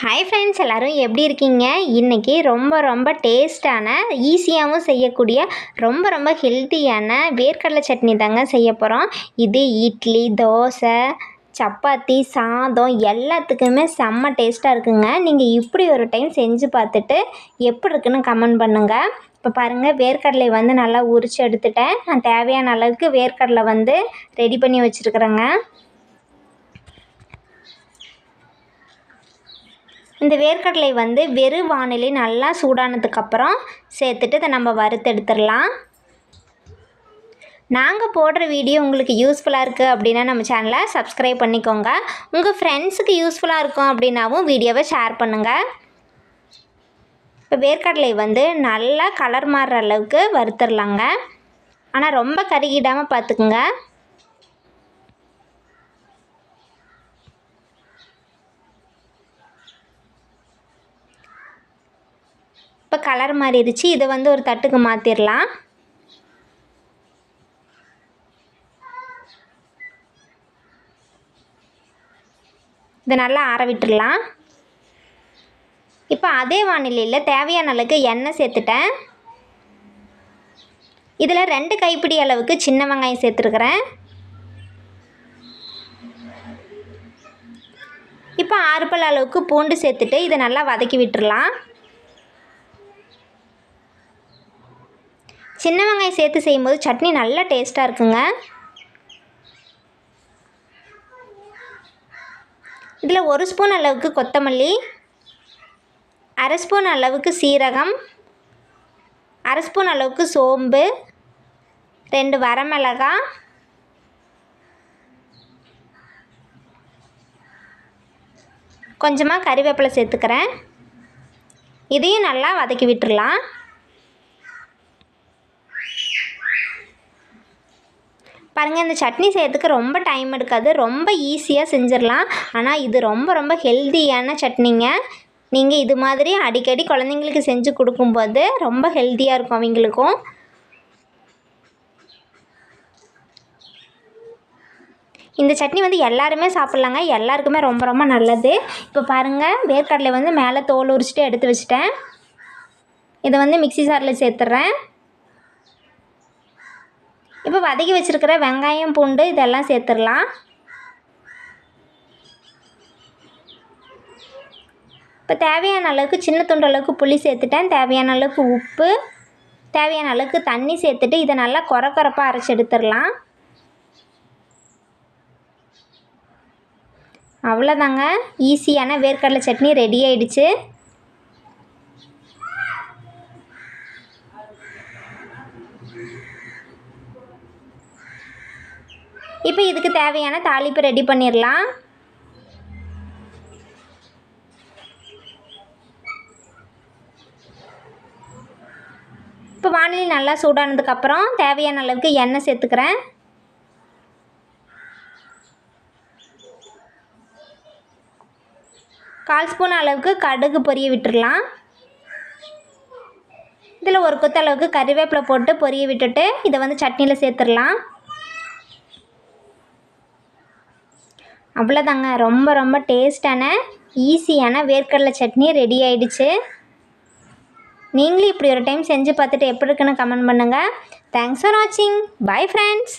Hi friends எல்லோரும் எப்படி இருக்கீங்க? இன்றைக்கி ரொம்ப ரொம்ப டேஸ்டான ஈஸியாகவும் செய்யக்கூடிய ரொம்ப ரொம்ப ஹெல்த்தியான வேர்க்கடலை சட்னி தாங்க செய்ய போகிறோம் இது இட்லி தோசை சப்பாத்தி சாதம் எல்லாத்துக்குமே செம்ம டேஸ்ட்டாக இருக்குங்க. நீங்கள் இப்படி ஒரு டைம் செஞ்சு பார்த்துட்டு எப்படி இருக்குன்னு கமெண்ட் பண்ணுங்கள் இப்போ பாருங்கள் வேர்க்கடலை வந்து நல்லா உரித்து எடுத்துட்டேன். நான் தேவையான அளவுக்கு வேர்க்கடலை வந்து ரெடி பண்ணி வச்சுருக்குறேங்க. இந்த வேர்க்கடலை வந்து வெறும் வானிலை நல்லா சூடானதுக்கப்புறம் சேர்த்துட்டு இதை நம்ம வறுத்தெடுத்துடலாம். நாங்கள் போடுற வீடியோ உங்களுக்கு யூஸ்ஃபுல்லாக இருக்குது அப்படின்னா நம்ம சேனலை சப்ஸ்கிரைப் பண்ணிக்கோங்க. உங்கள் ஃப்ரெண்ட்ஸுக்கு யூஸ்ஃபுல்லாக இருக்கும் அப்படின்னாவும் வீடியோவை ஷேர் பண்ணுங்கள் இப்போ வேர்க்கடலை வந்து நல்லா கலர் மாறுற அளவுக்கு வறுத்துடலாங்க. ஆனால் ரொம்ப கருகிடாமல் பார்த்துக்குங்க. இப்போ கலர் மாறிடுச்சு. இதை வந்து ஒரு தட்டுக்கு மாற்றிடலாம் இதை நல்லா ஆற விட்டுடலாம் இப்போ அதே வானிலையில் தேவையான அளவுக்கு எண்ணெய் சேர்த்துட்டேன். இதில் ரெண்டு கைப்பிடி அளவுக்கு சின்ன வெங்காயம் சேர்த்துருக்குறேன். இப்போ ஆறு பல் அளவுக்கு பூண்டு சேர்த்துட்டு இதை நல்லா வதக்கி விட்டுடலாம் சின்ன வெங்காயம் சேர்த்து செய்யும்போது சட்னி நல்லா டேஸ்ட்டாக இருக்குங்க. இதில் ஒரு ஸ்பூன் அளவுக்கு கொத்தமல்லி அரை ஸ்பூன் அளவுக்கு சீரகம் அரை ஸ்பூன் அளவுக்கு சோம்பு ரெண்டு வரமிளகா கொஞ்சமாக கறிவேப்பிலை சேர்த்துக்கிறேன். இதையும் நல்லா வதக்கி விட்டுடலாம் பாருங்கள் இந்த சட்னி செய்யறதுக்கு ரொம்ப டைம் எடுக்காது. ரொம்ப ஈஸியாக செஞ்சிடலாம். ஆனால் இது ரொம்ப ரொம்ப ஹெல்த்தியான சட்னிங்க. நீங்கள் இது மாதிரி அடிக்கடி குழந்தைங்களுக்கு செஞ்சு கொடுக்கும்போது ரொம்ப ஹெல்த்தியாக இருக்கும் அவங்களுக்கும். இந்த சட்னி வந்து எல்லாருமே சாப்பிட்லாங்க. எல்லாருக்குமே ரொம்ப ரொம்ப நல்லது. இப்போ பாருங்கள் வேர்க்கடலை வந்து மேலே தோல் உரிச்சிட்டு எடுத்து வச்சுட்டேன். இதை வந்து மிக்சி சாரில் சேர்த்துட்றேன் இப்போ வதக்கி வச்சுருக்கிற வெங்காயம் பூண்டு இதெல்லாம் சேர்த்துடலாம். இப்போ தேவையான அளவுக்கு சின்ன துண்டு அளவுக்கு புளி சேர்த்துட்டேன். தேவையான அளவுக்கு உப்பு தேவையான அளவுக்கு தண்ணி சேர்த்துட்டு இதை நல்லா குறை குறைப்பாக அரைச்சி எடுத்துடலாம். அவ்வளோதாங்க. ஈஸியான வேர்க்கடலை சட்னி ரெடி ஆயிடுச்சு. இப்போ இதுக்கு தேவையான தாளிப்பு ரெடி பண்ணிடலாம். இப்போ வானிலை நல்லா சூடானதுக்கப்புறம் தேவையான அளவுக்கு எண்ணெய் சேர்த்துக்கிறேன். கால் ஸ்பூன் அளவுக்கு கடுகு பொரிய விட்டுடலாம். இதில் ஒரு கொத்தளவுக்கு கறிவேப்பிலை போட்டு பொரிய விட்டுட்டு இதை வந்து சட்னியில் சேர்த்துடலாம். அவ்வளோதாங்க. ரொம்ப ரொம்ப டேஸ்டான ஈஸியான வேர்க்கடலை சட்னி ரெடி ஆயிடுச்சு. நீங்களும் இப்படி ஒரு டைம் செஞ்சு பார்த்துட்டு எப்படி இருக்குன்னு கமெண்ட் பண்ணுங்கள் தேங்க்ஸ் ஃபார் வாட்சிங் பை ஃப்ரெண்ட்ஸ்